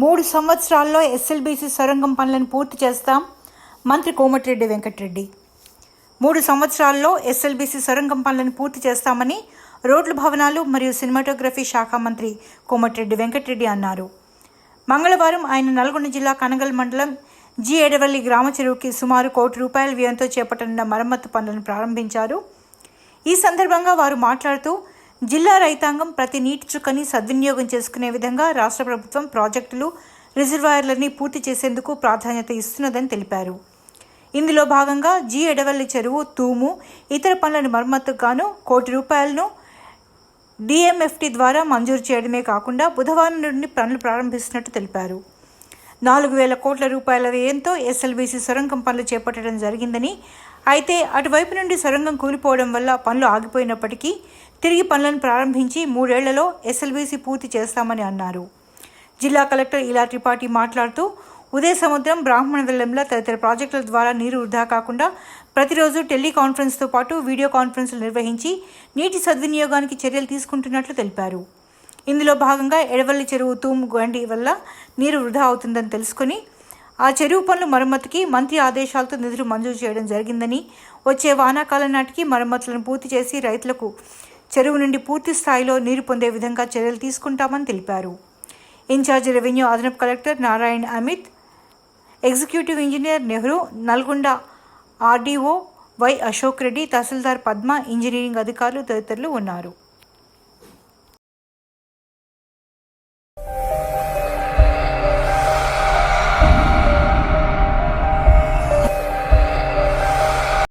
మూడు సంవత్సరాల్లో ఎస్ఎల్బీసీ సొరంగం పనులను పూర్తి చేస్తాం. మంత్రి కోమటిరెడ్డి వెంకటరెడ్డి. మూడు సంవత్సరాల్లో ఎస్ఎల్బీసీ సొరంగం పనులను పూర్తి చేస్తామని రోడ్లు భవనాలు మరియు సినిమాటోగ్రఫీ శాఖ మంత్రి కోమటిరెడ్డి వెంకటరెడ్డి అన్నారు. మంగళవారం ఆయన నల్గొండ జిల్లా కనగల్ మండలం జి ఎడవల్లి గ్రామ చెరువుకి సుమారు కోటి రూపాయల వ్యయంతో చేపట్టనున్న మరమ్మతు పనులను ప్రారంభించారు. ఈ సందర్భంగా వారు మాట్లాడుతూ జిల్లా రైతాంగం ప్రతి నీటి చుక్కని సద్వినియోగం చేసుకునే విధంగా రాష్ట్ర ప్రభుత్వం ప్రాజెక్టులు రిజర్వాయర్లని పూర్తి చేసేందుకు ప్రాధాన్యత ఇస్తున్నదని తెలిపారు. ఇందులో భాగంగా జి ఎడవల్లి చెరువు తూము ఇతర పనులను మరమ్మతుకు గాను కోటి రూపాయలను డిఎంఎఫ్టీ ద్వారా మంజూరు చేయడమే కాకుండా బుధవారం నుండి పనులు ప్రారంభిస్తున్నట్టు తెలిపారు. నాలుగు వేల కోట్ల రూపాయల వ్యయంతో ఎస్ఎల్బీసీ సొరంగం పనులు చేపట్టడం జరిగిందని అయితే అటువైపు నుండి సొరంగం కూలిపోవడం వల్ల పనులు ఆగిపోయినప్పటికీ తిరిగి పనులను ప్రారంభించి మూడేళ్ళలో ఎస్ఎల్బీసీ పూర్తి చేస్తామని అన్నారు. జిల్లా కలెక్టర్ ఇలా త్రిపాఠి మాట్లాడుతూ ఉదయ సముద్రం బ్రాహ్మణ వెల్లంల తదితర ప్రాజెక్టుల ద్వారా నీరు వృధా కాకుండా ప్రతిరోజు టెలికాన్ఫరెన్స్తో పాటు వీడియో కాన్ఫరెన్స్లు నిర్వహించి నీటి సద్వినియోగానికి చర్యలు తీసుకుంటున్నట్లు తెలిపారు. ఇందులో భాగంగా ఎడవల్లి చెరువు తూము గండి వల్ల నీరు వృధా అవుతుందని తెలుసుకుని ఆ చెరువు పనుల మరమ్మతుకి మంత్రి ఆదేశాలతో నిధులు మంజూరు చేయడం జరిగిందని వచ్చే వానాకాలం నాటికి మరమ్మతులను పూర్తి చేసి రైతులకు చెరువు నుండి పూర్తి స్థాయిలో నీరు పొందే విధంగా చర్యలు తీసుకుంటామని తెలిపారు. ఇన్ఛార్జ్ రెవెన్యూ అదనపు collector Narayan Amit executive engineer Nehru Nalgonda RDO Y Ashok Reddy tahsildar Padma engineering అధికారులు తదితరులు ఉన్నారు.